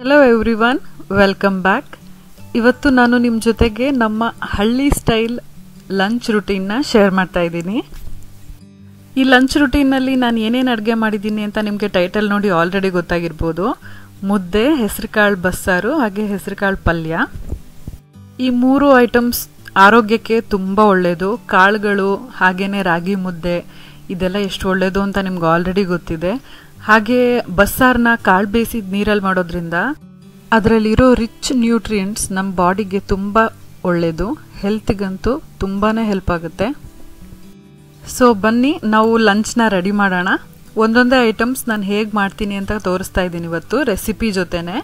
Hello everyone welcome back ಇವತ್ತು ನಾನು ನಿಮ್ಮ ಜೊತೆಗೆ ನಮ್ಮ ಹಳ್ಳಿ ಸ್ಟೈಲ್ ಲಂಚ್ ರುಟೀನ್ನ ಶೇರ್ ಮಾಡ್ತಾ ಇದ್ದೀನಿ. ಈ ಲಂಚ್ ರುಟೀನಲ್ಲಿ ನಾನು ಏನೇನು ಅಡುಗೆ ಮಾಡಿದ್ದೀನಿ ಅಂತ ನಿಮಗೆ ಟೈಟಲ್ ನೋಡಿ ಆಲ್ರೆಡಿ ಗೊತ್ತಾಗಿರ್ಬೋದು. ಮುದ್ದೆ, ಹೆಸರುಕಾಳು ಬಸ್ಸಾರು, ಹಾಗೆ ಹೆಸರುಕಾಳು ಪಲ್ಯ. ಈ ಮೂರು ಐಟಮ್ಸ್ ಆರೋಗ್ಯಕ್ಕೆ ತುಂಬ ಒಳ್ಳೆಯದು ಕಾಳುಗಳು, ಹಾಗೇನೆ ರಾಗಿ ಮುದ್ದೆ ಇದೆಲ್ಲ ಎಷ್ಟು ಒಳ್ಳೇದು ಅಂತ ನಿಮ್ಗೆ ಆಲ್ರೆಡಿ ಗೊತ್ತಿದೆ. ಹಾಗೆ ಬಸ್ಸಾರನ್ನ ಕಾಳು ಬೇಯಿಸಿದ ನೀರಲ್ಲಿ ಮಾಡೋದ್ರಿಂದ ಅದರಲ್ಲಿರೋ ರಿಚ್ ನ್ಯೂಟ್ರಿಯೆಂಟ್ಸ್ ನಮ್ಮ ಬಾಡಿಗೆ ತುಂಬ ಒಳ್ಳೆಯದು ಹೆಲ್ತಿಗಂತೂ ತುಂಬಾ ಹೆಲ್ಪ್ ಆಗುತ್ತೆ. ಸೊ ಬನ್ನಿ, ನಾವು ಲಂಚ್ನ ರೆಡಿ ಮಾಡೋಣ. ಒಂದೊಂದೇ ಐಟಮ್ಸ್ ನಾನು ಹೇಗೆ ಮಾಡ್ತೀನಿ ಅಂತ ತೋರಿಸ್ತಾ ಇದ್ದೀನಿ ಇವತ್ತು ರೆಸಿಪಿ ಜೊತೆನೆ.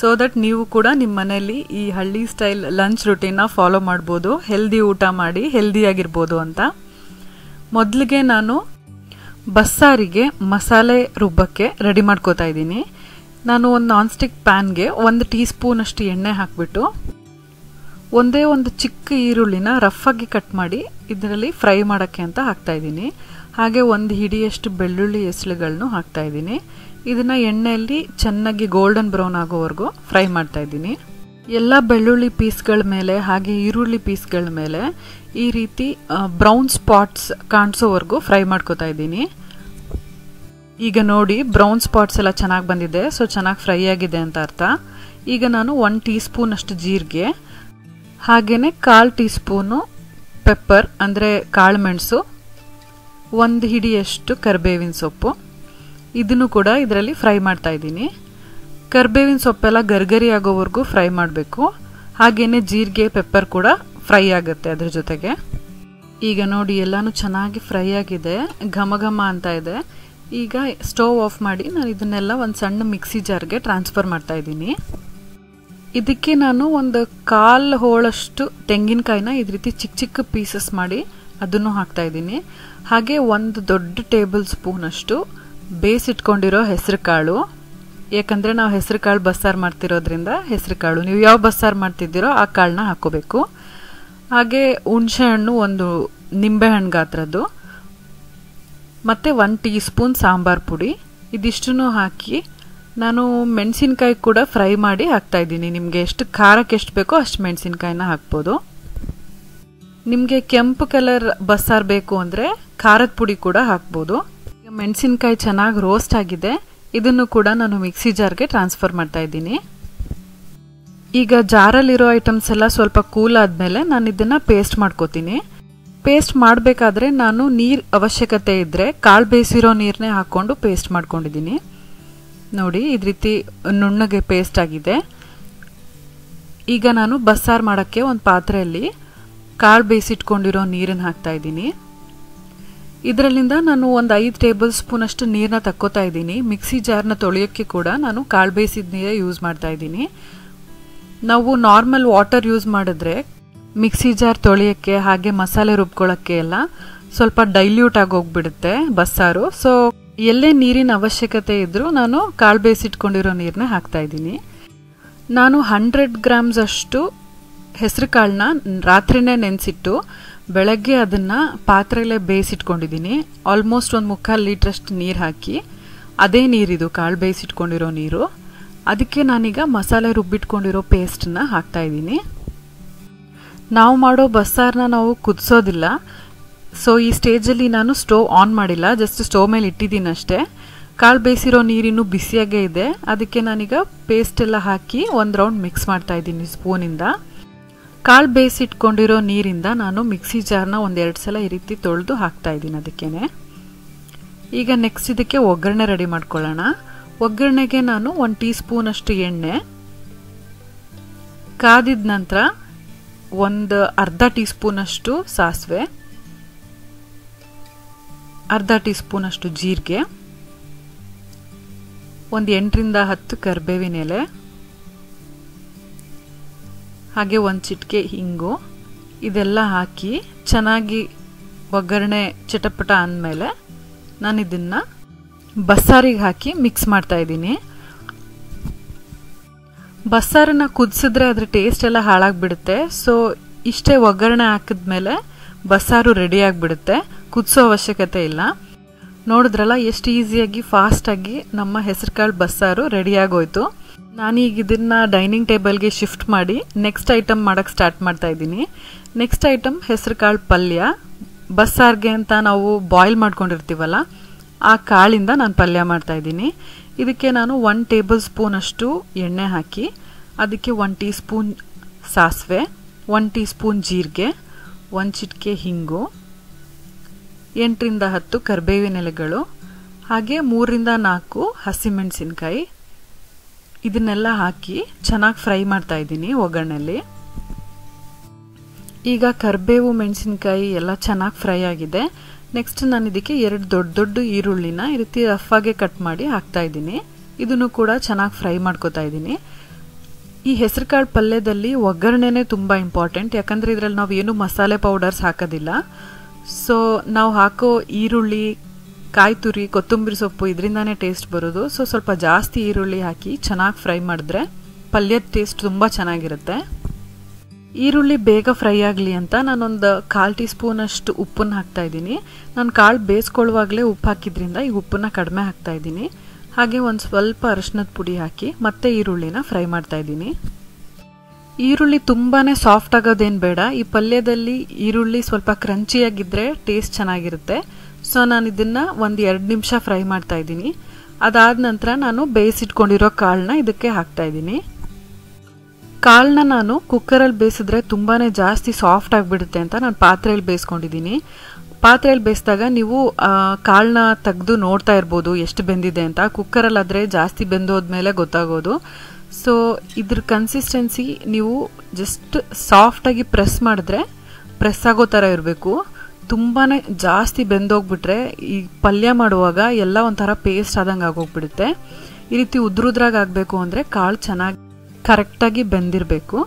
ಸೊ ದಟ್ ನೀವು ಕೂಡ ನಿಮ್ಮ ಮನೆಯಲ್ಲಿ ಈ ಹಳ್ಳಿ ಸ್ಟೈಲ್ ಲಂಚ್ ರುಟೀನ್ನ ಫಾಲೋ ಮಾಡ್ಬೋದು. ಹೆಲ್ದಿ ಊಟ ಮಾಡಿ ಹೆಲ್ದಿಯಾಗಿರ್ಬೋದು ಅಂತ. ಮೊದಲಿಗೆ ನಾನು ಬಸ್ಸಾರಿಗೆ ಮಸಾಲೆ ರುಬ್ಬಕ್ಕೆ ರೆಡಿ ಮಾಡ್ಕೋತಾ ಇದ್ದೀನಿ. ನಾನು ಒಂದು ನಾನ್ ಸ್ಟಿಕ್ ಪ್ಯಾನ್ಗೆ ಒಂದು ಟೀ ಸ್ಪೂನಷ್ಟು ಎಣ್ಣೆ ಹಾಕಿಬಿಟ್ಟು ಒಂದೇ ಒಂದು ಚಿಕ್ಕ ಈರುಳ್ಳಿನ ರಫಾಗಿ ಕಟ್ ಮಾಡಿ ಇದರಲ್ಲಿ ಫ್ರೈ ಮಾಡೋಕ್ಕೆ ಅಂತ ಹಾಕ್ತಾ ಇದ್ದೀನಿ. ಹಾಗೆ ಒಂದು ಹಿಡಿಯಷ್ಟು ಬೆಳ್ಳುಳ್ಳಿ ಎಸಳುಗಳನ್ನು ಹಾಕ್ತಾ ಇದ್ದೀನಿ. ಇದನ್ನು ಎಣ್ಣೆಯಲ್ಲಿ ಚೆನ್ನಾಗಿ ಗೋಲ್ಡನ್ ಬ್ರೌನ್ ಆಗೋವರೆಗೂ ಫ್ರೈ ಮಾಡ್ತಾ ಇದ್ದೀನಿ. ಎಲ್ಲ ಬೆಳ್ಳುಳ್ಳಿ ಪೀಸ್ಗಳ ಮೇಲೆ ಹಾಗೆ ಈರುಳ್ಳಿ ಪೀಸ್ಗಳ ಮೇಲೆ ಈ ರೀತಿ ಬ್ರೌನ್ ಸ್ಪಾಟ್ಸ್ ಕಾಣಿಸೋವರೆಗೂ ಫ್ರೈ ಮಾಡ್ಕೋತಾ ಇದ್ದೀನಿ. ಈಗ ನೋಡಿ ಬ್ರೌನ್ ಸ್ಪಾಟ್ಸ್ ಎಲ್ಲ ಚೆನ್ನಾಗಿ ಬಂದಿದೆ ಸೊ ಚೆನ್ನಾಗಿ ಫ್ರೈ ಆಗಿದೆ ಅಂತ ಅರ್ಥ. ಈಗ ನಾನು ಒನ್ ಟೀ ಸ್ಪೂನ್ ಅಷ್ಟು ಜೀರಿಗೆ ಹಾಗೆಯೇ ಕಾಲು ಟೀ ಸ್ಪೂನು ಪೆಪ್ಪರ್ ಅಂದರೆ ಕಾಳು ಮೆಣಸು, ಒಂದು ಹಿಡಿಯಷ್ಟು ಕರಿಬೇವಿನ ಸೊಪ್ಪು. ಇದನ್ನು ಕೂಡ ಇದರಲ್ಲಿ ಫ್ರೈ ಮಾಡ್ತಾ ಇದ್ದೀನಿ. ಕರಿಬೇವಿನ ಸೊಪ್ಪೆಲ್ಲ ಗರ್ಗರಿ ಆಗೋವರೆಗೂ ಫ್ರೈ ಮಾಡಬೇಕು. ಹಾಗೆಯೇ ಜೀರಿಗೆ ಪೆಪ್ಪರ್ ಕೂಡ ಫ್ರೈ ಆಗುತ್ತೆ ಅದ್ರ ಜೊತೆಗೆ. ಈಗ ನೋಡಿ, ಎಲ್ಲಾನು ಚೆನ್ನಾಗಿ ಫ್ರೈ ಆಗಿದೆ. ಘಮ ಘಮ ಅಂತ ಇದೆ. ಈಗ ಸ್ಟವ್ ಆಫ್ ಮಾಡಿ ನಾನು ಇದನ್ನೆಲ್ಲ ಒಂದು ಸಣ್ಣ ಮಿಕ್ಸಿ ಜಾರ್ಗೆ ಟ್ರಾನ್ಸ್ಫರ್ ಮಾಡ್ತಾ ಇದ್ದೀನಿ. ಇದಕ್ಕೆ ನಾನು ಒಂದು ಕಾಲು ಹೋಳಷ್ಟು ತೆಂಗಿನಕಾಯಿನ ಇದ ರೀತಿ ಚಿಕ್ಕ ಚಿಕ್ಕ ಪೀಸಸ್ ಮಾಡಿ ಅದನ್ನು ಹಾಕ್ತಾ ಇದ್ದೀನಿ. ಹಾಗೆ ಒಂದು ದೊಡ್ಡ ಟೇಬಲ್ ಸ್ಪೂನಷ್ಟು ಬೇಯಿಸಿಟ್ಕೊಂಡಿರೋ ಹೆಸರು ಕಾಳು. ಯಾಕಂದರೆ ನಾವು ಹೆಸರು ಕಾಳು ಬಸ್ಸಾರು ಮಾಡ್ತಿರೋದ್ರಿಂದ ಹೆಸರು ಕಾಳು. ನೀವು ಯಾವ ಬಸ್ಸಾರು ಮಾಡ್ತಿದ್ದೀರೋ ಆ ಕಾಳನ್ನ ಹಾಕೋಬೇಕು. ಹಾಗೆ ಹುಣಸೆ ಹಣ್ಣು ಒಂದು ನಿಂಬೆಹಣ್ಣು ಗಾತ್ರದ್ದು. ಮತ್ತು ಒನ್ ಟೀ ಸ್ಪೂನ್ ಸಾಂಬಾರು ಪುಡಿ. ಇದಿಷ್ಟನ್ನು ಹಾಕಿ ನಾನು ಮೆಣಸಿನ್ಕಾಯಿ ಕೂಡ ಫ್ರೈ ಮಾಡಿ ಹಾಕ್ತಾ ಇದ್ದೀನಿ. ನಿಮಗೆ ಎಷ್ಟು ಖಾರಕ್ಕೆ ಎಷ್ಟು ಬೇಕೋ ಅಷ್ಟು ಮೆಣಸಿನ್ಕಾಯಿನ ಹಾಕ್ಬೋದು. ನಿಮಗೆ ಕೆಂಪು ಕಲರ್ ಬಸ್ಸಾರು ಬೇಕು ಅಂದರೆ ಖಾರದ ಪುಡಿ ಕೂಡ ಹಾಕ್ಬೋದು. ಮೆಣಸಿನ್ಕಾಯಿ ಚೆನ್ನಾಗಿ ರೋಸ್ಟ್ ಆಗಿದೆ. ಇದನ್ನು ಕೂಡ ನಾನು ಮಿಕ್ಸಿ ಜಾರ್ಗೆ ಟ್ರಾನ್ಸ್ಫರ್ ಮಾಡ್ತಾ ಇದ್ದೀನಿ. ಈಗ ಜಾರಲ್ಲಿರೋ ಐಟಮ್ಸ್ ಎಲ್ಲ ಸ್ವಲ್ಪ ಕೂಲ್ ಆದಮೇಲೆ ನಾನು ಇದನ್ನು ಪೇಸ್ಟ್ ಮಾಡ್ಕೋತೀನಿ. ಪೇಸ್ಟ್ ಮಾಡಬೇಕಾದ್ರೆ ನಾನು ನೀರು ಅವಶ್ಯಕತೆ ಇದ್ದರೆ ಕಾಳು ಬೇಯಿಸಿರೋ ನೀರನ್ನೇ ಹಾಕ್ಕೊಂಡು ಪೇಸ್ಟ್ ಮಾಡ್ಕೊಂಡಿದ್ದೀನಿ ನೋಡಿ, ಇದು ರೀತಿ ನುಣ್ಣಗೆ ಪೇಸ್ಟ್ ಆಗಿದೆ. ಈಗ ನಾನು ಬಸ್ಸಾರು ಮಾಡೋಕ್ಕೆ ಒಂದು ಪಾತ್ರೆಯಲ್ಲಿ ಕಾಳು ಬೇಯಿಸಿಟ್ಕೊಂಡಿರೋ ನೀರನ್ನು ಹಾಕ್ತಾ ಇದ್ದೀನಿ. ಇದರಲ್ಲಿಂದ ನಾನು ಒಂದು ಐದು ಟೇಬಲ್ ಸ್ಪೂನ್ ಅಷ್ಟು ನೀರನ್ನ ತಕ್ಕೋತಾ ಇದ್ದೀನಿ. ಮಿಕ್ಸಿ ಜಾರ್ನ ತೊಳೆಯೋಕ್ಕೆ ಕೂಡ ನಾನು ಕಾಳು ಬೇಯಿಸಿದ ನೀರೇ ಯೂಸ್ ಮಾಡ್ತಾ ಇದ್ದೀನಿ. ನಾವು ನಾರ್ಮಲ್ ವಾಟರ್ ಯೂಸ್ ಮಾಡಿದ್ರೆ ಮಿಕ್ಸಿ ಜಾರ್ ತೊಳೆಯೋಕ್ಕೆ ಹಾಗೆ ಮಸಾಲೆ ರುಬ್ಕೊಳ್ಳೋಕ್ಕೆ ಎಲ್ಲ ಸ್ವಲ್ಪ ಡೈಲ್ಯೂಟ್ ಆಗಿ ಹೋಗ್ಬಿಡುತ್ತೆ ಬಸ್ಸಾರು. ಸೊ ಎಲ್ಲೇ ನೀರಿನ ಅವಶ್ಯಕತೆ ಇದ್ದರೂ ನಾನು ಕಾಳು ಬೇಯಿಸಿಟ್ಕೊಂಡಿರೋ ನೀರನ್ನ ಹಾಕ್ತಾ ಇದ್ದೀನಿ. ನಾನು ಹಂಡ್ರೆಡ್ ಗ್ರಾಮ್ಸ್ ಅಷ್ಟು ಹೆಸರು ಕಾಳನ್ನ ರಾತ್ರಿನೇ ನೆನೆಸಿಟ್ಟು ಬೆಳಗ್ಗೆ ಅದನ್ನು ಪಾತ್ರೆಯಲ್ಲೇ ಬೇಯಿಸಿಟ್ಕೊಂಡಿದ್ದೀನಿ. ಆಲ್ಮೋಸ್ಟ್ ಒಂದು ಮುಕ್ಕಾಲು ಲೀಟ್ರಷ್ಟು ನೀರು ಹಾಕಿ. ಅದೇ ನೀರಿದು ಕಾಳು ಬೇಯಿಸಿಟ್ಕೊಂಡಿರೋ ನೀರು. ಅದಕ್ಕೆ ನಾನೀಗ ಮಸಾಲೆ ರುಬ್ಬಿಟ್ಕೊಂಡಿರೋ ಪೇಸ್ಟನ್ನ ಹಾಕ್ತಾ ಇದ್ದೀನಿ. ನಾವು ಮಾಡೋ ಬಸ್ಸಾರನ್ನ ನಾವು ಕುದಿಸೋದಿಲ್ಲ. ಸೊ, ಈ ಸ್ಟೇಜಲ್ಲಿ ನಾನು ಸ್ಟೋವ್ ಆನ್ ಮಾಡಿಲ್ಲ, ಜಸ್ಟ್ ಸ್ಟೋವ್ ಮೇಲೆ ಇಟ್ಟಿದ್ದೀನಿ ಅಷ್ಟೇ. ಕಾಳು ಬೇಯಿಸಿರೋ ನೀರಿನ್ನೂ ಬಿಸಿಯಾಗೇ ಇದೆ. ಅದಕ್ಕೆ ನಾನೀಗ ಪೇಸ್ಟ್ ಎಲ್ಲ ಹಾಕಿ ಒಂದು ರೌಂಡ್ ಮಿಕ್ಸ್ ಮಾಡ್ತಾ ಇದ್ದೀನಿ ಸ್ಪೂನಿಂದ. ಕಾಳು ಬೇಯಿಸಿಟ್ಕೊಂಡಿರೋ ನೀರಿಂದ ನಾನು ಮಿಕ್ಸಿ ಜಾರ್ನ ಒಂದೆರಡು ಸಲ ಈ ರೀತಿ ತೊಳೆದು ಹಾಕ್ತಾ ಇದ್ದೀನಿ ಅದಕ್ಕೇ ಈಗ ನೆಕ್ಸ್ಟ್ ಇದಕ್ಕೆ ಒಗ್ಗರಣೆ ರೆಡಿ ಮಾಡ್ಕೊಳ್ಳೋಣ. ಒಗ್ಗರಣೆಗೆ ನಾನು ಒಂದು ಟೀ ಸ್ಪೂನಷ್ಟು ಎಣ್ಣೆ. ಕಾದಿದ ನಂತರ ಒಂದು ಅರ್ಧ ಟೀ ಸ್ಪೂನಷ್ಟು ಸಾಸಿವೆ. ಅರ್ಧ ಟೀ ಸ್ಪೂನಷ್ಟು ಜೀರಿಗೆ. ಒಂದು ಎಂಟರಿಂದ ಹತ್ತು ಕರಿಬೇವಿನ ಎಲೆ. ಹಾಗೆ ಒಂದು ಚಿಟಿಕೆ ಹಿಂಗು ಇದೆಲ್ಲ ಹಾಕಿ ಚೆನ್ನಾಗಿ ಒಗ್ಗರಣೆ ಚಟಪಟ ಅಂದಮೇಲೆ ನಾನು ಇದನ್ನು ಬಸ್ಸಾರಿಗೆ ಹಾಕಿ ಮಿಕ್ಸ್ ಮಾಡ್ತಾ ಇದ್ದೀನಿ. ಬಸ್ಸಾರನ್ನ ಕುದಿಸಿದ್ರೆ ಅದ್ರ ಟೇಸ್ಟ್ ಎಲ್ಲ ಹಾಳಾಗಿಬಿಡುತ್ತೆ. ಸೊ ಇಷ್ಟೇ ಒಗ್ಗರಣೆ ಹಾಕಿದ್ಮೇಲೆ ಬಸ್ಸಾರು ರೆಡಿ ಆಗಿಬಿಡುತ್ತೆ. ಕುದಿಸೋ ಅವಶ್ಯಕತೆ ಇಲ್ಲ. ನೋಡಿದ್ರಲ್ಲ, ಎಷ್ಟು ಈಸಿಯಾಗಿ ಫಾಸ್ಟಾಗಿ ನಮ್ಮ ಹೆಸರುಕಾಳು ಬಸ್ಸಾರು ರೆಡಿಯಾಗೋಯ್ತು ನಾನೀಗ ಇದನ್ನು ಡೈನಿಂಗ್ ಟೇಬಲ್ಗೆ ಶಿಫ್ಟ್ ಮಾಡಿ ನೆಕ್ಸ್ಟ್ ಐಟಮ್ ಮಾಡೋಕ್ಕೆ ಸ್ಟಾರ್ಟ್ ಮಾಡ್ತಾ ಇದ್ದೀನಿ. ನೆಕ್ಸ್ಟ್ ಐಟಮ್ ಹೆಸರು ಕಾಳು ಪಲ್ಯ. ಬಸ್ಸಾರಿಗೆ ಅಂತ ನಾವು ಬಾಯ್ಲ್ ಮಾಡ್ಕೊಂಡಿರ್ತೀವಲ್ಲ ಆ ಕಾಳಿಂದ ನಾನು ಪಲ್ಯ ಮಾಡ್ತಾ ಇದ್ದೀನಿ. ಇದಕ್ಕೆ ನಾನು ಒನ್ ಟೇಬಲ್ ಸ್ಪೂನ್ ಅಷ್ಟು ಎಣ್ಣೆ ಹಾಕಿ, ಅದಕ್ಕೆ ಒನ್ ಟೀ ಸ್ಪೂನ್ ಸಾಸಿವೆ ಒನ್ ಟೀ ಸ್ಪೂನ್ ಜೀರಿಗೆ ಒಂದು ಚಿಟಿಕೆ ಹಿಂಗು, ಎಂಟರಿಂದ ಹತ್ತು ಕರಿಬೇವಿನ ಎಲೆಗಳು, ಹಾಗೆ ಮೂರರಿಂದ ನಾಲ್ಕು ಹಸಿಮೆಣಸಿನ್ಕಾಯಿ. ಇದನ್ನೆಲ್ಲ ಹಾಕಿ ಚೆನ್ನಾಗಿ ಫ್ರೈ ಮಾಡ್ತಾ ಇದ್ದೀನಿ ಒಗ್ಗರಣೆಯಲ್ಲಿ ಈಗ ಕರಿಬೇವು, ಮೆಣಸಿನ್ಕಾಯಿ ಎಲ್ಲ ಚೆನ್ನಾಗಿ ಫ್ರೈ ಆಗಿದೆ. ನೆಕ್ಸ್ಟ್ ನಾನು ಇದಕ್ಕೆ ಎರಡು ದೊಡ್ಡ ದೊಡ್ಡ ಈರುಳ್ಳಿನ ಈ ರೀತಿ ರಫಾಗೆ ಕಟ್ ಮಾಡಿ ಹಾಕ್ತಾ ಇದ್ದೀನಿ. ಇದನ್ನು ಕೂಡ ಚೆನ್ನಾಗಿ ಫ್ರೈ ಮಾಡ್ಕೋತಾ ಇದ್ದೀನಿ. ಈ ಹೆಸರುಕಾಳು ಪಲ್ಯದಲ್ಲಿ ಒಗ್ಗರಣೆನೇ ತುಂಬ ಇಂಪಾರ್ಟೆಂಟ್ ಯಾಕಂದರೆ ಇದರಲ್ಲಿ ನಾವು ಏನು ಮಸಾಲೆ ಪೌಡರ್ಸ್ ಹಾಕೋದಿಲ್ಲ. ಸೊ ನಾವು ಹಾಕೋ ಈರುಳ್ಳಿ, ಕಾಯಿ ತುರಿ, ಕೊತ್ತಂಬರಿ ಸೊಪ್ಪು ಇದರಿಂದಾನೇ ಟೇಸ್ಟ್ ಬರೋದು. ಸೊ ಸ್ವಲ್ಪ ಜಾಸ್ತಿ ಈರುಳ್ಳಿ ಹಾಕಿ ಚೆನ್ನಾಗಿ ಫ್ರೈ ಮಾಡಿದ್ರೆ ಪಲ್ಯದ ಟೇಸ್ಟ್ ತುಂಬ ಚೆನ್ನಾಗಿರುತ್ತೆ. ಈರುಳ್ಳಿ ಬೇಗ ಫ್ರೈ ಆಗಲಿ ಅಂತ ನಾನೊಂದು ಕಾಲು ಟೀ ಸ್ಪೂನ್ ಅಷ್ಟು ಉಪ್ಪನ್ನು ಹಾಕ್ತಾ ಇದ್ದೀನಿ. ನಾನು ಕಾಳು ಬೇಯಿಸ್ಕೊಳ್ಳುವಾಗಲೇ ಉಪ್ಪು ಹಾಕಿದ್ರಿಂದ ಈ ಉಪ್ಪನ್ನ ಕಡಿಮೆ ಹಾಕ್ತಾ ಇದ್ದೀನಿ. ಹಾಗೆ ಒಂದು ಸ್ವಲ್ಪ ಅರಿಶಿನದ ಪುಡಿ ಹಾಕಿ ಮತ್ತೆ ಈರುಳ್ಳಿನ ಫ್ರೈ ಮಾಡ್ತಾ ಇದ್ದೀನಿ. ಈರುಳ್ಳಿ ತುಂಬಾ ಸಾಫ್ಟ್ ಆಗೋದೇನು ಬೇಡ. ಈ ಪಲ್ಯದಲ್ಲಿ ಈರುಳ್ಳಿ ಸ್ವಲ್ಪ ಕ್ರಂಚಿಯಾಗಿದ್ದರೆ ಟೇಸ್ಟ್ ಚೆನ್ನಾಗಿರುತ್ತೆ. ಸೊ, ನಾನು ಇದನ್ನು ಒಂದು ಎರಡು ನಿಮಿಷ ಫ್ರೈ ಮಾಡ್ತಾ ಇದ್ದೀನಿ. ಅದಾದ ನಂತರ ನಾನು ಬೇಯಿಸಿಟ್ಕೊಂಡಿರೋ ಕಾಳನ್ನ ಇದಕ್ಕೆ ಹಾಕ್ತಾ ಇದ್ದೀನಿ. ಕಾಳನ್ನ ನಾನು ಕುಕ್ಕರಲ್ಲಿ ಬೇಯಿಸಿದ್ರೆ ತುಂಬಾ ಜಾಸ್ತಿ ಸಾಫ್ಟ್ ಆಗಿಬಿಡುತ್ತೆ ಅಂತ ನಾನು ಪಾತ್ರೆಯಲ್ಲಿ ಬೇಯಿಸ್ಕೊಂಡಿದ್ದೀನಿ. ಪಾತ್ರೆಯಲ್ಲಿ ಬೇಯಿಸಿದಾಗ ನೀವು ಕಾಳನ್ನ ತೆಗೆದು ನೋಡ್ತಾ ಇರ್ಬೋದು ಎಷ್ಟು ಬೆಂದಿದೆ ಅಂತ. ಕುಕ್ಕರಲ್ಲಾದರೆ ಜಾಸ್ತಿ ಬೆಂದೋದ್ಮೇಲೆ ಗೊತ್ತಾಗೋದು. ಸೊ ಇದ್ರ ಕನ್ಸಿಸ್ಟೆನ್ಸಿ ನೀವು ಜಸ್ಟ್ ಸಾಫ್ಟಾಗಿ ಪ್ರೆಸ್ ಮಾಡಿದ್ರೆ ಪ್ರೆಸ್ ಆಗೋ ಥರ ಇರಬೇಕು. ತುಂಬಾ ಜಾಸ್ತಿ ಬೆಂದೋಗ್ಬಿಟ್ರೆ ಈ ಪಲ್ಯ ಮಾಡುವಾಗ ಎಲ್ಲ ಒಂಥರ ಪೇಸ್ಟ್ ಆದಂಗೆ ಆಗೋಗ್ಬಿಡುತ್ತೆ. ಈ ರೀತಿ ಉದ್ರುದ್ರಾಗ ಆಗಬೇಕು ಅಂದರೆ ಕಾಳು ಚೆನ್ನಾಗಿ ಕರೆಕ್ಟಾಗಿ ಬೆಂದಿರಬೇಕು.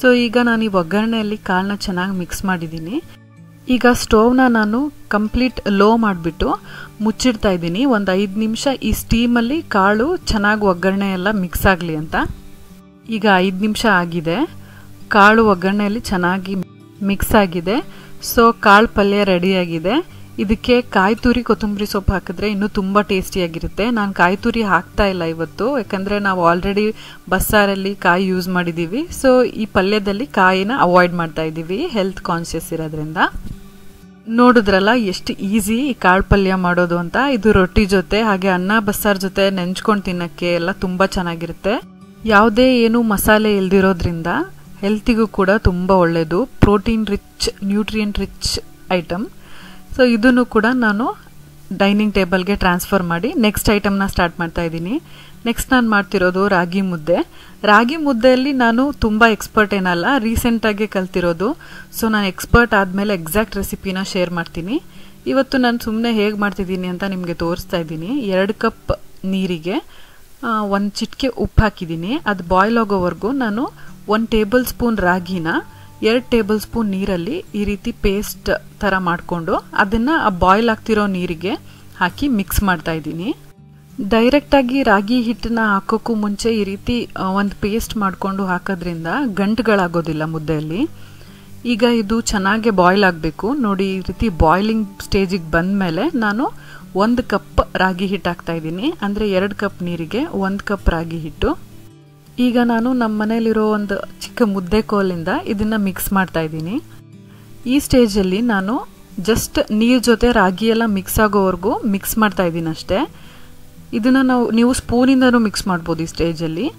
ಸೊ ಈಗ ನಾನು ಈ ಒಗ್ಗರಣೆಯಲ್ಲಿ ಕಾಳನ್ನ ಚೆನ್ನಾಗಿ ಮಿಕ್ಸ್ ಮಾಡಿದ್ದೀನಿ. ಈಗ ಸ್ಟೋವ್ನ ನಾನು ಕಂಪ್ಲೀಟ್ ಲೋ ಮಾಡಿಬಿಟ್ಟು ಮುಚ್ಚಿಡ್ತಾ ಇದ್ದೀನಿ. ಒಂದು ಐದು ನಿಮಿಷ ಈ ಸ್ಟೀಮಲ್ಲಿ ಕಾಳು ಚೆನ್ನಾಗಿ ಒಗ್ಗರಣೆ ಎಲ್ಲ ಮಿಕ್ಸ್ ಆಗಲಿ ಅಂತ. ಈಗ ಐದು ನಿಮಿಷ ಆಗಿದೆ. ಕಾಳು ಒಗ್ಗರಣೆಯಲ್ಲಿ ಚೆನ್ನಾಗಿ ಮಿಕ್ಸ್ ಆಗಿದೆ. ಸೊ ಕಾಳು ಪಲ್ಯ ರೆಡಿಯಾಗಿದೆ ಇದಕ್ಕೆ ಕಾಯಿ ತುರಿ ಕೊತ್ತಂಬರಿ ಸೊಪ್ಪು ಹಾಕಿದ್ರೆ ಇನ್ನೂ ತುಂಬ ಟೇಸ್ಟಿಯಾಗಿರುತ್ತೆ. ನಾನು ಕಾಯಿ ತುರಿ ಹಾಕ್ತಾ ಇಲ್ಲ ಇವತ್ತು, ಯಾಕಂದರೆ ನಾವು ಆಲ್ರೆಡಿ ಬಸ್ಸಾರಲ್ಲಿ ಕಾಯಿ ಯೂಸ್ ಮಾಡಿದ್ದೀವಿ ಸೊ ಈ ಪಲ್ಯದಲ್ಲಿ ಕಾಯಿನ ಅವಾಯ್ಡ್ ಮಾಡ್ತಾ ಇದ್ದೀವಿ ಹೆಲ್ತ್ ಕಾನ್ಷಿಯಸ್ ಇರೋದ್ರಿಂದ. ನೋಡಿದ್ರಲ್ಲ ಎಷ್ಟು ಈಸಿ ಈ ಕಾಳು ಪಲ್ಯ ಮಾಡೋದು ಅಂತ. ಇದು ರೊಟ್ಟಿ ಜೊತೆ, ಹಾಗೆ ಅನ್ನ ಬಸ್ಸಾರ್ ಜೊತೆ ನೆಂಚ್ಕೊಂಡು ತಿನ್ನಕ್ಕೆ ಎಲ್ಲ ತುಂಬ ಚೆನ್ನಾಗಿರುತ್ತೆ. ಯಾವುದೇ ಏನು ಮಸಾಲೆ ಇಲ್ದಿರೋದ್ರಿಂದ ಹೆಲ್ತಿಗೂ ಕೂಡ ತುಂಬ ಒಳ್ಳೆಯದು protein rich nutrient rich item so ಇದನ್ನು ಕೂಡ ನಾನು ಡೈನಿಂಗ್ ಟೇಬಲ್ಗೆ ಟ್ರಾನ್ಸ್ಫರ್ ಮಾಡಿ ನೆಕ್ಸ್ಟ್ ಐಟಮ್ನ ಸ್ಟಾರ್ಟ್ ಮಾಡ್ತಾ ಇದ್ದೀನಿ. ನೆಕ್ಸ್ಟ್ ನಾನು ಮಾಡ್ತಿರೋದು ರಾಗಿ ಮುದ್ದೆ. ರಾಗಿ ಮುದ್ದೆಯಲ್ಲಿ ನಾನು ತುಂಬ ಎಕ್ಸ್ಪರ್ಟ್ ಏನಲ್ಲ ರೀಸೆಂಟಾಗಿ ಕಲ್ತಿರೋದು. ಸೊ ನಾನು ಎಕ್ಸ್ಪರ್ಟ್ ಆದಮೇಲೆ ಎಕ್ಸಾಕ್ಟ್ ರೆಸಿಪಿನ ಶೇರ್ ಮಾಡ್ತೀನಿ. ಇವತ್ತು ನಾನು ಸುಮ್ಮನೆ ಹೇಗೆ ಮಾಡ್ತಿದ್ದೀನಿ ಅಂತ ನಿಮಗೆ ತೋರಿಸ್ತಾ ಇದ್ದೀನಿ. ಎರಡು ಕಪ್ ನೀರಿಗೆ ಒಂದು ಚಿಟಿಕೆ ಉಪ್ಪು ಹಾಕಿದ್ದೀನಿ. ಅದು ಬಾಯ್ಲ್ ಆಗೋವರೆಗೂ ನಾನು ಒಂದು ಟೇಬಲ್ ಸ್ಪೂನ್ ರಾಗಿನ ಎರಡು ಟೇಬಲ್ ಸ್ಪೂನ್ ನೀರಲ್ಲಿ ಈ ರೀತಿ ಪೇಸ್ಟ್ ಥರ ಮಾಡಿಕೊಂಡು ಅದನ್ನು ಆ ಬಾಯ್ಲ್ ಆಗ್ತಿರೋ ನೀರಿಗೆ ಹಾಕಿ ಮಿಕ್ಸ್ ಮಾಡ್ತಾ ಇದ್ದೀನಿ. ಡೈರೆಕ್ಟಾಗಿ ರಾಗಿ ಹಿಟ್ಟನ್ನ ಹಾಕೋಕ್ಕೂ ಮುಂಚೆ ಈ ರೀತಿ ಒಂದು ಪೇಸ್ಟ್ ಮಾಡಿಕೊಂಡು ಹಾಕೋದ್ರಿಂದ ಗಂಟುಗಳಾಗೋದಿಲ್ಲ ಮುದ್ದೆಯಲ್ಲಿ. ಈಗ ಇದು ಚೆನ್ನಾಗೆ ಬಾಯ್ಲ್ ಆಗಬೇಕು. ನೋಡಿ, ಈ ರೀತಿ ಬಾಯ್ಲಿಂಗ್ ಸ್ಟೇಜಿಗೆ ಬಂದಮೇಲೆ ನಾನು ಒಂದು ಕಪ್ ರಾಗಿ ಹಿಟ್ಟು ಹಾಕ್ತಾ ಇದ್ದೀನಿ. ಅಂದರೆ ಎರಡು ಕಪ್ ನೀರಿಗೆ ಒಂದು ಕಪ್ ರಾಗಿ ಹಿಟ್ಟು. ಈಗ ನಾನು ನಮ್ಮ ಮನೇಲಿರೋ ಒಂದು ಚಿಕ್ಕ ಮುದ್ದೆ ಕೋಲಿಂದ ಇದನ್ನು ಮಿಕ್ಸ್ ಮಾಡ್ತಾ ಇದ್ದೀನಿ. ಈ ಸ್ಟೇಜಲ್ಲಿ ನಾನು ಜಸ್ಟ್ ನೀರು ಜೊತೆ ರಾಗಿ ಎಲ್ಲ ಮಿಕ್ಸ್ ಆಗೋವರೆಗೂ ಮಿಕ್ಸ್ ಮಾಡ್ತಾ ಇದ್ದೀನಿ ಅಷ್ಟೇ. ಇದನ್ನು ನಾವು, ನೀವು ಸ್ಪೂನಿಂದನೂ ಮಿಕ್ಸ್ ಮಾಡ್ಬೋದು ಈ ಸ್ಟೇಜಲ್ಲಿ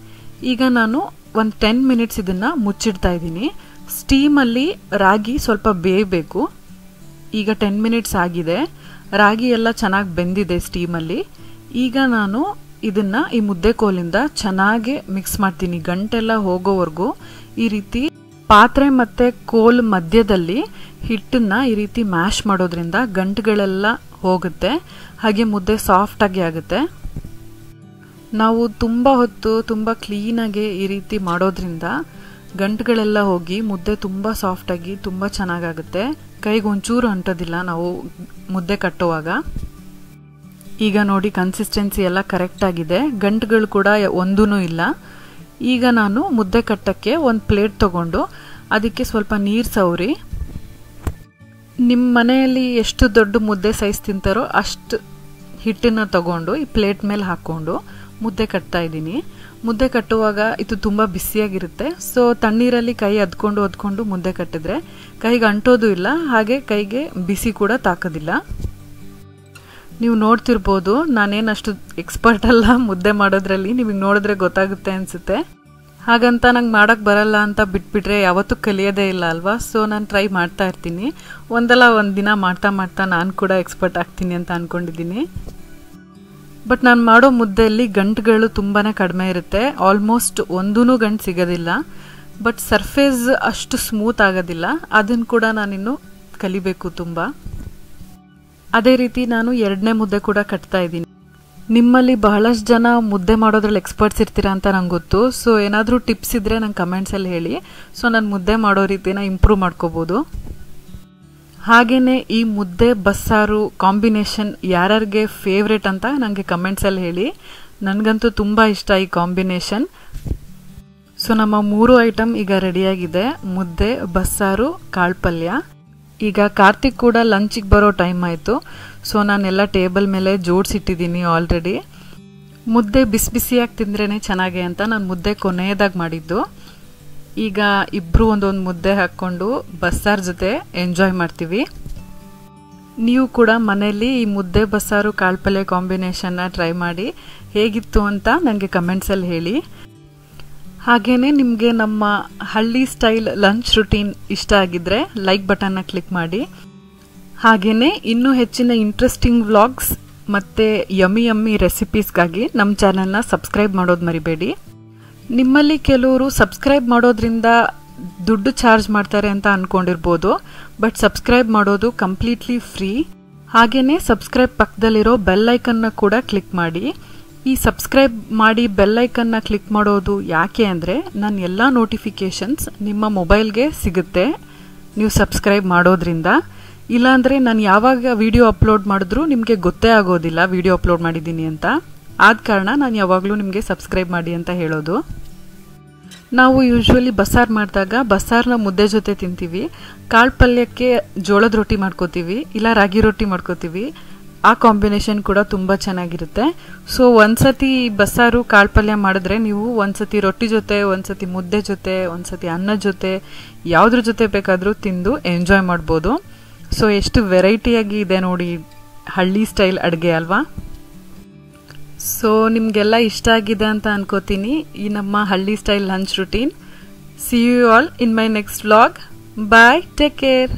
ಈಗ ನಾನು ಒಂದು ಟೆನ್ ಮಿನಿಟ್ಸ್ ಇದನ್ನು ಮುಚ್ಚಿಡ್ತಾ ಇದ್ದೀನಿ. ಸ್ಟೀಮಲ್ಲಿ ರಾಗಿ ಸ್ವಲ್ಪ ಬೇಯಬೇಕು. ಈಗ ಟೆನ್ ಮಿನಿಟ್ಸ್ ಆಗಿದೆ. ರಾಗಿ ಎಲ್ಲ ಚೆನ್ನಾಗಿ ಬೆಂದಿದೆ ಸ್ಟೀಮಲ್ಲಿ ಈಗ ನಾನು ಇದನ್ನ ಈ ಮುದ್ದೆ ಕೋಲಿಂದ ಚೆನ್ನಾಗಿ ಮಿಕ್ಸ್ ಮಾಡ್ತೀನಿ. ಗಂಟೆಲ್ಲ ಹೋಗೋವರೆಗೂ ಈ ರೀತಿ ಪಾತ್ರೆ ಮತ್ತೆ ಕೋಲ್ ಮಧ್ಯದಲ್ಲಿ ಹಿಟ್ಟನ್ನ ಈ ರೀತಿ ಮ್ಯಾಶ್ ಮಾಡೋದ್ರಿಂದ ಗಂಟುಗಳೆಲ್ಲ ಹೋಗುತ್ತೆ. ಹಾಗೆ ಮುದ್ದೆ ಸಾಫ್ಟ್ ಆಗಿ ಆಗುತ್ತೆ. ನಾವು ತುಂಬ ಹೊತ್ತು ತುಂಬ ಕ್ಲೀನಾಗಿ ಈ ರೀತಿ ಮಾಡೋದ್ರಿಂದ ಗಂಟುಗಳೆಲ್ಲ ಹೋಗಿ ಮುದ್ದೆ ತುಂಬ ಸಾಫ್ಟಾಗಿ ತುಂಬ ಚೆನ್ನಾಗಾಗುತ್ತೆ. ಕೈಗೆ ಒಂಚೂರು ಅಂಟೋದಿಲ್ಲ ನಾವು ಮುದ್ದೆ ಕಟ್ಟುವಾಗ. ಈಗ ನೋಡಿ ಕನ್ಸಿಸ್ಟೆನ್ಸಿ ಎಲ್ಲ ಕರೆಕ್ಟ್ ಆಗಿದೆ. ಗಂಟುಗಳು ಕೂಡ ಒಂದೂ ಇಲ್ಲ. ಈಗ ನಾನು ಮುದ್ದೆ ಕಟ್ಟಕ್ಕೆ ಒಂದು ಪ್ಲೇಟ್ ತಗೊಂಡು ಅದಕ್ಕೆ ಸ್ವಲ್ಪ ನೀರು ಸವರಿ. ನಿಮ್ಮ ಮನೆಯಲ್ಲಿ ಎಷ್ಟು ದೊಡ್ಡ ಮುದ್ದೆ ಸೈಜ್ ತಿಂತಾರೋ ಅಷ್ಟು ಹಿಟ್ಟನ್ನು ತಗೊಂಡು ಈ ಪ್ಲೇಟ್ ಮೇಲೆ ಹಾಕ್ಕೊಂಡು ಮುದ್ದೆ ಕಟ್ತಾ ಇದ್ದೀನಿ. ಮುದ್ದೆ ಕಟ್ಟುವಾಗ ಇದು ತುಂಬ ಬಿಸಿಯಾಗಿರುತ್ತೆ ಸೊ ತಣ್ಣೀರಲ್ಲಿ ಕೈ ಅದ್ಕೊಂಡು ಅದ್ಕೊಂಡು ಮುದ್ದೆ ಕಟ್ಟಿದ್ರೆ ಕೈಗೆ ಅಂಟೋದು ಇಲ್ಲ, ಹಾಗೆ ಕೈಗೆ ಬಿಸಿ ಕೂಡ ತಾಕೋದಿಲ್ಲ. ನೀವು ನೋಡ್ತಿರ್ಬೋದು, ನಾನೇನು ಅಷ್ಟು ಎಕ್ಸ್ಪರ್ಟ್ ಅಲ್ಲ ಮುದ್ದೆ ಮಾಡೋದ್ರಲ್ಲಿ ನಿಮಗೆ ನೋಡಿದ್ರೆ ಗೊತ್ತಾಗುತ್ತೆ ಅನಿಸುತ್ತೆ. ಹಾಗಂತ ನಂಗೆ ಮಾಡೋಕ್ಕೆ ಬರಲ್ಲ ಅಂತ ಬಿಟ್ಬಿಟ್ರೆ ಯಾವತ್ತೂ ಕಲಿಯೋದೇ ಇಲ್ಲ ಅಲ್ವಾ? ಸೊ ನಾನು ಟ್ರೈ ಮಾಡ್ತಾ ಇರ್ತೀನಿ. ಒಂದಲ್ಲ ಒಂದು ದಿನ ಮಾಡ್ತಾ ಮಾಡ್ತಾ ನಾನು ಕೂಡ ಎಕ್ಸ್ಪರ್ಟ್ ಆಗ್ತೀನಿ ಅಂತ ಅಂದ್ಕೊಂಡಿದ್ದೀನಿ ಬಟ್ ನಾನು ಮಾಡೋ ಮುದ್ದೆಯಲ್ಲಿ ಗಂಟುಗಳು ತುಂಬಾ ಕಡಿಮೆ ಇರುತ್ತೆ. ಆಲ್ಮೋಸ್ಟ್ ಒಂದೂ ಗಂಟು ಸಿಗೋದಿಲ್ಲ. ಬಟ್ ಸರ್ಫೇಸ್ ಅಷ್ಟು ಸ್ಮೂತ್ ಆಗೋದಿಲ್ಲ. ಅದನ್ನು ಕೂಡ ನಾನಿನ್ನು ಕಲಿಬೇಕು ತುಂಬ. ಅದೇ ರೀತಿ ನಾನು ಎರಡನೇ ಮುದ್ದೆ ಕೂಡ ಕಟ್ತಾ ಇದ್ದೀನಿ. ನಿಮ್ಮಲ್ಲಿ ಬಹಳಷ್ಟು ಜನ ಮುದ್ದೆ ಮಾಡೋದ್ರಲ್ಲಿ ಎಕ್ಸ್ಪರ್ಟ್ಸ್ ಇರ್ತೀರಾ ಅಂತ ನಂಗೆ ಗೊತ್ತು. ಸೊ ಏನಾದರೂ ಟಿಪ್ಸ್ ಇದ್ದರೆ ನಂಗೆ ಕಮೆಂಟ್ಸಲ್ಲಿ ಹೇಳಿ. ಸೊ ನಾನು ಮುದ್ದೆ ಮಾಡೋ ರೀತಿನ ಇಂಪ್ರೂವ್ ಮಾಡ್ಕೋಬೋದು. ಹಾಗೆಯೇ ಈ ಮುದ್ದೆ ಬಸ್ಸಾರು ಕಾಂಬಿನೇಷನ್ ಯಾರ್ಯಾರಿಗೆ ಫೇವ್ರೇಟ್ ಅಂತ ನನಗೆ ಕಮೆಂಟ್ಸಲ್ಲಿ ಹೇಳಿ. ನನಗಂತೂ ತುಂಬ ಇಷ್ಟ ಈ ಕಾಂಬಿನೇಷನ್. ಸೊ ನಮ್ಮ ಮೂರು ಐಟಮ್ ಈಗ ರೆಡಿಯಾಗಿದೆ ಮುದ್ದೆ, ಬಸ್ಸಾರು ಕಾಳು ಪಲ್ಯ ಈಗ ಕಾರ್ತಿಕ್ ಕೂಡ ಲಂಚಿಗೆ ಬರೋ ಟೈಮ್ ಆಯಿತು. ಸೊ ನಾನೆಲ್ಲ ಟೇಬಲ್ ಮೇಲೆ ಜೋಡಿಸಿಟ್ಟಿದ್ದೀನಿ ಆಲ್ರೆಡಿ ಮುದ್ದೆ ಬಿಸಿ ಬಿಸಿಯಾಗಿ ತಿಂದ್ರೇ ಚೆನ್ನಾಗೆ ಅಂತ ನಾನು ಮುದ್ದೆ ಕೊನೆಯದಾಗಿ ಮಾಡಿದ್ದು. ಈಗ ಇಬ್ಬರು ಒಂದೊಂದು ಮುದ್ದೆ ಹಾಕ್ಕೊಂಡು ಬಸ್ಸಾರ್ ಜೊತೆ ಎಂಜಾಯ್ ಮಾಡ್ತೀವಿ. ನೀವು ಕೂಡ ಮನೆಯಲ್ಲಿ ಈ ಮುದ್ದೆ ಬಸ್ಸಾರು ಕಾಳು ಪಲ್ಯ ಕಾಂಬಿನೇಷನ್ನ ಟ್ರೈ ಮಾಡಿ ಹೇಗಿತ್ತು ಅಂತ ನನಗೆ ಕಮೆಂಟ್ಸಲ್ಲಿ ಹೇಳಿ. ಹಾಗೆಯೇ ನಿಮಗೆ ನಮ್ಮ ಹಳ್ಳಿ ಸ್ಟೈಲ್ ಲಂಚ್ ರುಟೀನ್ ಇಷ್ಟ ಆಗಿದ್ರೆ ಲೈಕ್ ಬಟನ್ನ ಕ್ಲಿಕ್ ಮಾಡಿ. ಹಾಗೆಯೇ ಇನ್ನೂ ಹೆಚ್ಚಿನ ಇಂಟ್ರೆಸ್ಟಿಂಗ್ ವ್ಲಾಗ್ಸ್ ಮತ್ತು ಯಮ್ಮಿ ಯಮ್ಮಿ ರೆಸಿಪೀಸ್ಗಾಗಿ ನಮ್ಮ ಚಾನಲ್ನ ಸಬ್ಸ್ಕ್ರೈಬ್ ಮಾಡೋದು ಮರಿಬೇಡಿ. ನಿಮ್ಮಲ್ಲಿ ಕೆಲವರು ಸಬ್ಸ್ಕ್ರೈಬ್ ಮಾಡೋದ್ರಿಂದ ದುಡ್ಡು ಚಾರ್ಜ್ ಮಾಡ್ತಾರೆ ಅಂತ ಅಂದ್ಕೊಂಡಿರ್ಬೋದು ಬಟ್ ಸಬ್ಸ್ಕ್ರೈಬ್ ಮಾಡೋದು ಕಂಪ್ಲೀಟ್ಲಿ ಫ್ರೀ ಹಾಗೆಯೇ ಸಬ್ಸ್ಕ್ರೈಬ್ ಪಕ್ಕದಲ್ಲಿರೋ ಬೆಲ್ ಐಕನ್ನ ಕೂಡ ಕ್ಲಿಕ್ ಮಾಡಿ. ಈ ಸಬ್ಸ್ಕ್ರೈಬ್ ಮಾಡಿ ಬೆಲ್ಲೈಕನ್ನ ಕ್ಲಿಕ್ ಮಾಡೋದು ಯಾಕೆ ಅಂದರೆ ನನ್ನ ಎಲ್ಲ ನೋಟಿಫಿಕೇಷನ್ಸ್ ನಿಮ್ಮ ಮೊಬೈಲ್ಗೆ ಸಿಗುತ್ತೆ. ನೀವು ಸಬ್ಸ್ಕ್ರೈಬ್ ಮಾಡೋದ್ರಿಂದ. ಇಲ್ಲಾಂದರೆ ನಾನು ಯಾವಾಗ ವಿಡಿಯೋ ಅಪ್ಲೋಡ್ ಮಾಡಿದ್ರೂ ನಿಮಗೆ ಗೊತ್ತೇ ಆಗೋದಿಲ್ಲ ವಿಡಿಯೋ ಅಪ್ಲೋಡ್ ಮಾಡಿದ್ದೀನಿ ಅಂತ. ಆದ ಕಾರಣ ನಾನು ಯಾವಾಗಲೂ ನಿಮಗೆ ಸಬ್ಸ್ಕ್ರೈಬ್ ಮಾಡಿ ಅಂತ ಹೇಳೋದು. ನಾವು ಯೂಶ್ವಲಿ ಬಸ್ಸಾರು ಮಾಡಿದಾಗ ಬಸ್ಸಾರನ್ನ ಮುದ್ದೆ ಜೊತೆ ತಿಂತೀವಿ. ಕಾಳು ಪಲ್ಯಕ್ಕೆ ಜೋಳದ ರೊಟ್ಟಿ ಮಾಡ್ಕೋತೀವಿ, ಇಲ್ಲ ರಾಗಿ ರೊಟ್ಟಿ ಮಾಡ್ಕೋತೀವಿ. ಆ ಕಾಂಬಿನೇಷನ್ ಕೂಡ ತುಂಬ ಚೆನ್ನಾಗಿರುತ್ತೆ. ಸೊ ಒಂದ್ಸತಿ ಬಸ್ಸಾರು ಕಾಳು ಪಲ್ಯ ಮಾಡಿದ್ರೆ ನೀವು ಒಂದ್ಸತಿ ರೊಟ್ಟಿ ಜೊತೆ, ಒಂದ್ಸತಿ ಮುದ್ದೆ ಜೊತೆ, ಒಂದ್ಸತಿ ಅನ್ನ ಜೊತೆ, ಯಾವುದ್ರ ಜೊತೆ ಬೇಕಾದರೂ ತಿಂದು ಎಂಜಾಯ್ ಮಾಡ್ಬೋದು. ಸೊ ಎಷ್ಟು ವೆರೈಟಿಯಾಗಿ ಇದೆ ನೋಡಿ ಹಳ್ಳಿ ಸ್ಟೈಲ್ ಅಡುಗೆ ಅಲ್ವಾ? ಸೊ ನಿಮಗೆಲ್ಲ ಇಷ್ಟ ಆಗಿದೆ ಅಂತ ಅನ್ಕೋತೀನಿ. ಈ ನಮ್ಮ ಹಳ್ಳಿ style lunch routine see you all in my next vlog bye take care